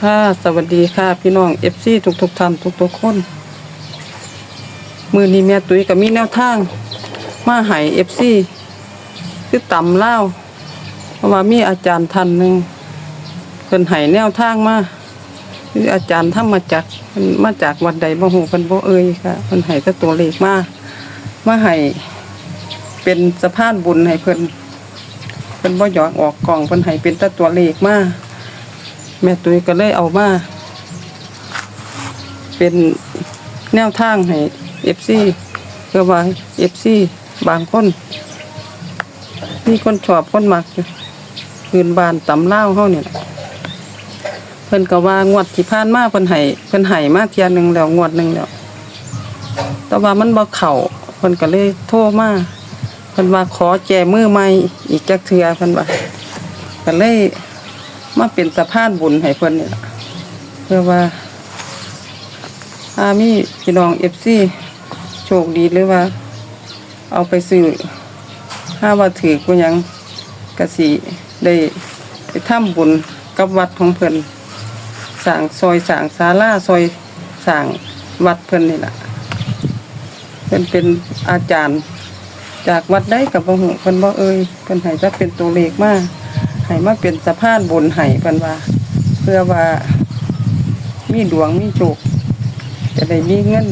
ค่ะ สวัสดีค่ะ พี่น้องเอฟซีทุกทุกๆท่านทุกทุกๆคน มือนี้แม่ตุ้ยกับมีแนวทาง มาหายเอฟซีคือต่ำเล่าเพราะว่ามีอาจารย์ท่านหนึ่งเพิ่นให้แนวทางมาคืออาจารย์ทำมาจากมาจากวัดใดบ่ฮู้เพิ่นบ่เอ่ยค่ะเพิ่นให้แต่ตัวเลขมามาให้เป็นสะพานบุญให้เพิ่นเพิ่นบ่หยอกออกกล่องเพิ่นให้เป็นแต่ตัวเลขมา แม่ตุ้ยก็เลยเอามาเป็นแนวทางให้เอฟซีเพื่อว่าเอฟซีบางคนมีคนชอบคนมักอยู่พื้นบานตำเล่าเฮาเนี่ยเพิ่นก็ว่างวดที่ผ่านมาเพิ่นให้เพิ่นให้มาเที่ยหนึ่งแล้วงวดหนึ่งแล้วแต่ว่ามันบ่เข้าเพิ่นก็เลยโทรมาเพิ่นว่าขอแจมือใหม่อีกจักเทือเพิ่นว่าก็เลย มาเป็นสะพานบุญให้เพิ่นนี่ล่ะเพื่อว่าอามีพี่น้องเอฟซีโชคดีหรือว่า เอาไปซื้อถ้าว่าถือกูยังกสิได้ไปทำบุญกับวัดของเพิ่นสร้างซอยสร้างศาลาซอยสร้างวัดเพิ่นนี่ละเพิ่นเป็นอาจารย์ จากวัดได้กับบ่ฮู้เพิ่นบ่เอ่ยเพิ่นให้จะเป็นตัวเลขมาก ให้มาเป็นสะพานบุญให้เพิ่นว่า เพื่อว่า มีดวงมีโชคจะได้มีเงิน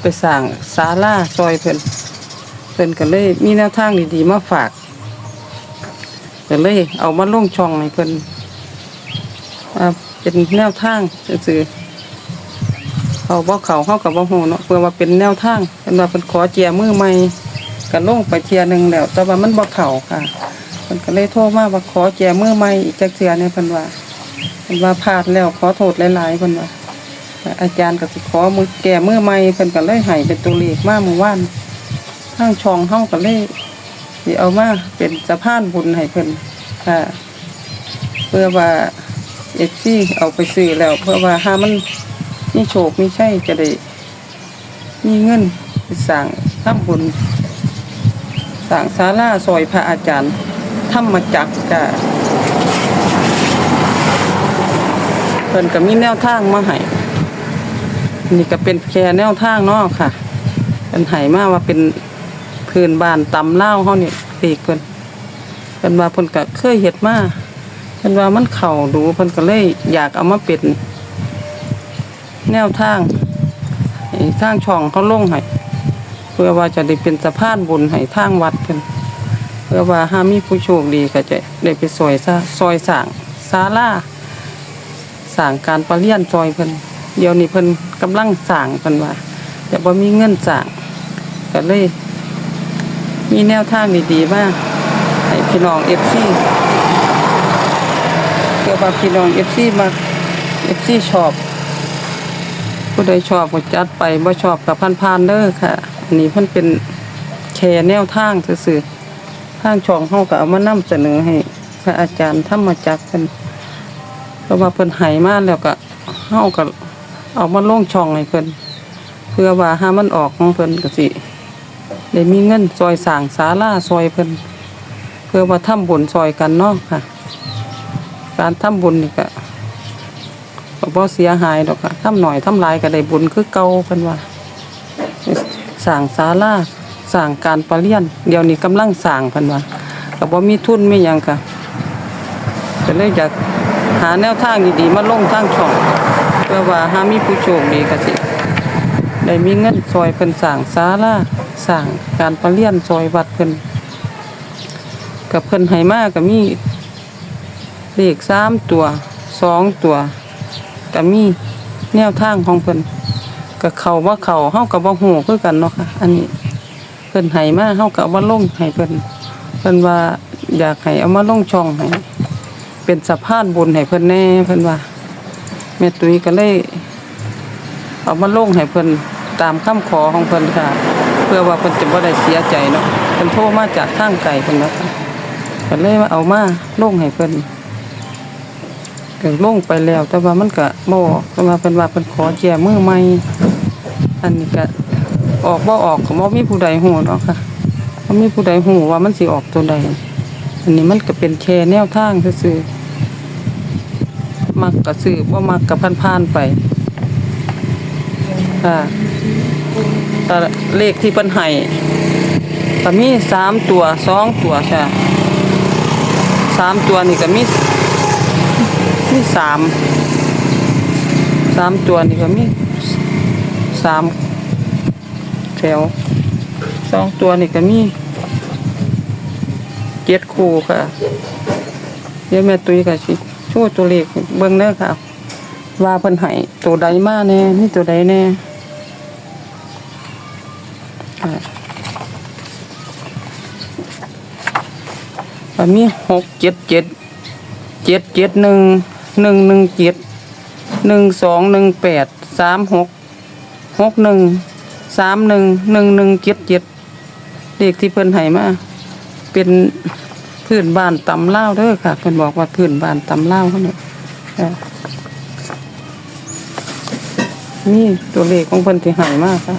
ไปสร้างศาลาซอยเพิ่นเพิ่นก็เลยมีแนวทางดีๆมาฝากก็เลยเอามาลงช่องให้เพิ่นอ่าเป็นแนวทางซื่อๆเขาบ่เขาเฮากับบ่ฮู้เนาะเพื่อว่าเป็นแนวทางเพิ่นว่าเพิ่นขอเจียมือใหม่ก็ลงไปเทียหนึงแล้ว แต่ว่ามันบ่เข้าค่ะ นก็เลยโทรมาว่าขอเจียมือใหม่จักเทื่อเนี่ยเพิ่นว่าพิ่นว่าพลาดแล้วขอโทษหลายๆพิ่นว่าอาจารย์ก็สิขอมือแก่มือใหม่เพิ่นก็เลยให้เป็นตัวเลขมาเมื่อวานทางช่องเฮาก็เลยสิเอามาเป็นสะพานบุญให้เพิ่นค่ะเพื่อว่าเอฟซีเอาไปซื้อแล้ว เพื่อว่าหามันมีโชคมีชัยจะได้มีเงินไปสร้างทำบุญสร้างศาลาซอยพระอาจารย์ ธรรมจักรจ้ะเพิ่นก็มีแนวทางมาให้นี่ก็เป็นแค่แนวทางเนาะค่ะเป็นไหมาว่าเป็นพื้นบ้านตำเล่าเฮานี่ปีกเพิ่นเพิ่นว่าเพิ่นก็เคยเฮ็ดมาเพิ่นว่ามันเข้าดูเพิ่นก็เลยอยากเอามาเป็นแนวทางให้ทางช่องเขาลงให้เพื่อว่าจะได้เป็นสะพานบุญให้ทางวัดเพิ่น เพื่อว่าห้ามีผู้โชคดีก็จะได้ไปซอยซะซอยสร้างศาลาสร้างการประเรียนซอยเพิ่นเดี๋ยวนี้เพิ่นกำลังสร้างเพิ่นว่าแต่บ่มีเงินสร้างก็เลย มีแนวทางดีๆมาให้พี่น้อง FC เพื่อว่าพี่น้อง FC มา FC ชอบ ผู้ใดชอบก็จัดไปบ่ชอบก็ผ่านๆเด้อค่ะ อันนี้เพิ่นเป็นแชร์แนวทางซื่อๆางช่องเฮาก็เอามานำเสนอให้พระอาจารย์ธรรมจักรเพิ่นเพราะว่าเพิ่นใหายมาแล้วก็เฮาก็เอามาลงช่องให้เพิ่นเพื่อว่าหามันออกของเพิ่นก็สิได้มีเงินซอยสร้างศาลาซอยเพิ่นเพื่อว่าทำบุญซอยกันเนาะค่ะ การทำบุญนี่ก็บ่เสียหายดอกค่ะทำหน่อยทำหลายก็ได้บุญคือเก่าเพิ่นว่าสร้างศาลา ร้างการประเรียน เดี๋ยวนี้กำลังสร้างเพิ่นว่าก็บ่มีทุนมีหยังค่ะก็เลยอยากหาแนวทางดีๆ มาลงทางช่องเพื่อว่าหามีผู้โชคดีก็สิได้มีเงินซอยเพิ่นสร้างศาลาสร้างการประเรียนซอยวัดเพิ่นกับเพิ่นให้มาก็มีเลขสามตัวสองตัวก็มีแนวทางของเพิ่นก็เข้าว่าเข้าเฮาก็บ่ฮู้คือกันเนาะค่ะ อันนี้ พิ่นให้มาเฮาก็เอามาลงให้เพิ่นเพิ่นว่าอยากให้เอามาลงช่องให้เป็นสะพานบุญให้เพิ่นแน่เพิ่นว่าแม่ตุ้ยก็เลยเอามาลงให้เพิ่นตามคำขอของเพิ่นค่ะ เพื่อว่าเพิ่นจะบ่ได้เสียใจเนาะเพิ่นโทรมาจากทางไกลเพิ่นนะคะก็เลยมาเอามาลงให้เพิ่นก็ลงไปแล้ว แต่ว่ามันก็บ่ออกแต่ว่าเพิ่นว่าเพิ่นขอแจมือใหม่อันนี้ก็ ออกบ่ออกก็บ่มีผู้ใดฮู้เนาะค่ะบ่มีผู้ใดฮู้ว่ามันสิออกตัวใด อันนี้มันก็เป็นแค่แนวทางซื่อๆมักก็ซื้อบ่มักก็ผ่านๆไป ค่ะแต่เลขที่เพิ่นให้ก็มีสามตัวสองตัวค่ะสามตัวนี่ก็มีมีสามสามตัวนี่ก็มีสาม วสองตัวนี่ก็มีเจ็ดคู่ค่ะ เดี๋ยวแม่ตุ้ยก็สิช่วยตัวเลขเบิ่งเด้อค่ะ ว่าเพิ่นให้ตัวใดมาแน่มีตัวใดแน่อ่าก็มีหกเจ็ดเจ็ดเจ็ดเจ็ดหนึ่งหนึ่งหนึ่งเจ็ดหนึ่งสองหนึ่งแปดสามหกหกหนึ่ง สามหนึ่งหนึ่งหนึ่งเจ็ดเจ็ดเลขที่เพิ่นให้มาเป็นพื้นบ้านตำเล่าเด้อค่ะเพิ่นบอกว่าพื้นบ้านตำเล่าเขาเนี่ยนี่ตัวเลขของเพิ่นที่ให้มากค่ะ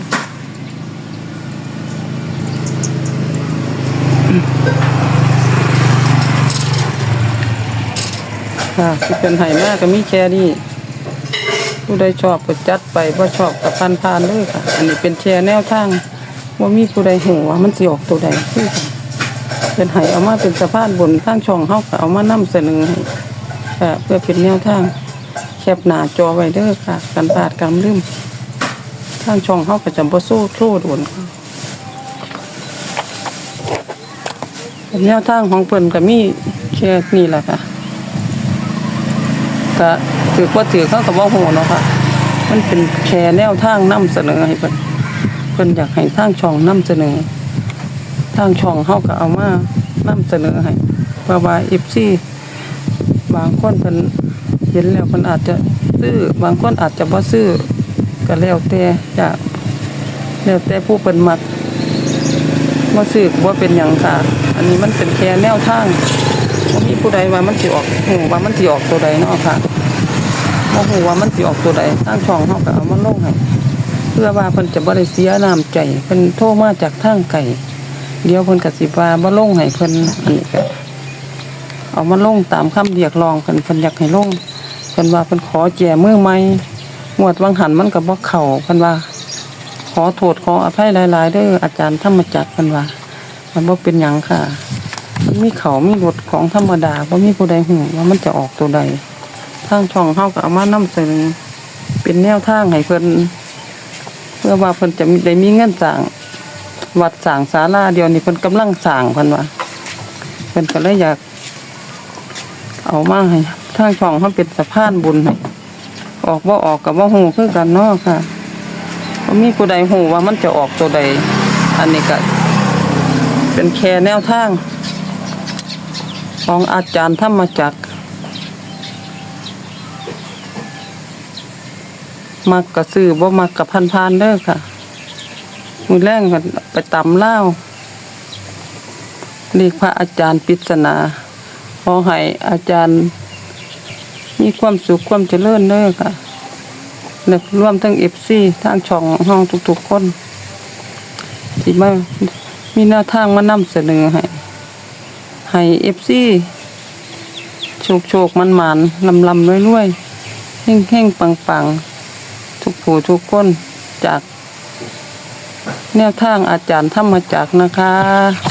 ค่ะที่เป็นไห้มากก็มีแค่นี้ ผู้ใดชอบก็จัดไปบ่ชอบก็ผ่านผ่านๆเลยค่ะ อันนี้เป็นแชร์แนวทางว่ามีผู้ใดหูว่ามันสิออกตัวใดคือกันเป็นไห้เอามาเป็นสะพานบนทางช่องเฮาก็เอามานำเสนอให้ค่ะเพื่อเป็นแนวทางแคปหน้าจอไว้เด้อค่ะ กันพลาดกันลืมทางช่องเฮาก็จะบ่สู้โทษโดนค่ะเป็นแนวทางของเพิ่นก็มีแค่นี้แหละค่ะ ก็ถือว่าถือเขากับว่าโหเนาะค่ะ มันเป็นแชร์แนวทางนํเสนอให้เพิ่นเพิ่นอยากให้ทางช่องนํเสนอ ทางช่องเฮาก็เอามานํเสนอให้เพราะว่า FC บางคนเพิ่นเห็นแล้วเพิ่นอาจจะซื้อบางคนอาจจะบ่ซื้อก็แล้วแต่จะแล้วแต่ผู้เพิ่นมักบ่ซื้อก็บ่เป็นหยังค่ะ อันนี้มันเป็นแค่แนวทาง บ่มีผู้ใดว่ามันสิออกหูว่ามันสิออกตัวใดเนาะค่ะบ่ฮู้ว่ามันสิออกตัวใดทางช่องเฮาก็เอามาลงให้เพื่อว่าเพิ่นจะบ่ได้เสียน้ำใจเพิ่นโทรมาจากทางไกลเดี๋ยวเพิ่นก็สิว่าบ่ลงให้เพิ่นอันนี้ก็เอามาลงตามคำเรียกร้องเพิ่นเพิ่นอยากให้ลงเพิ่นว่าเพิ่นขอแจมือใหม่งวดวังหันมันก็บ่เข้าเพิ่นว่า ขอโทษขออภัยหลาย ๆเด้ออาจารย์ธรรมจักรเพิ่นว่ามันบ่เป็นหยังค่ะ มีเขามีรถของธรรมดาว่ามีผู้ใดหูว่ามันจะออกตัวใดทางช่องเฮาก็เอามานำเสนอเป็นแนวทางให้เพิ่นเพื่อว่าเพิ่นจะมีได้มีเงินสร้างวัดสร้างศาลาเดียวนี้เพิ่นกำลังสร้างเพิ่นว่าเพิ่นก็เลยอยาก เอามาให้ทางช่องเฮาเป็นสะพานบุญให้ออกบ่าออกก็บ่ฮู้คือกันเนาะค่ะบ่มีผู้ใดฮู้ว่ามันจะออกตัวใด อันนี้ก็เป็นแค่แนวทาง ของอาจารย์ธรรมจักรมักกะซื้อบ่มักกะพันพานเด้อค่ะ มือแรงกันไปตำเล่าเรียกพระอาจารย์ปริศนาขอให้อาจารย์ มีความสุขความเจริญเด้อค่ะและรวมทั้งเอฟซีทางช่องห้องทุกๆคนที่มามีแนวทางมานำเสนอให้ ให้เอฟซีโชคโชคมันมันลำลำรวยรวยเฮ่งเฮ่งปังปังทุกผู้ทุกคนจากแนวทางอาจารย์ธรรมจักนะคะ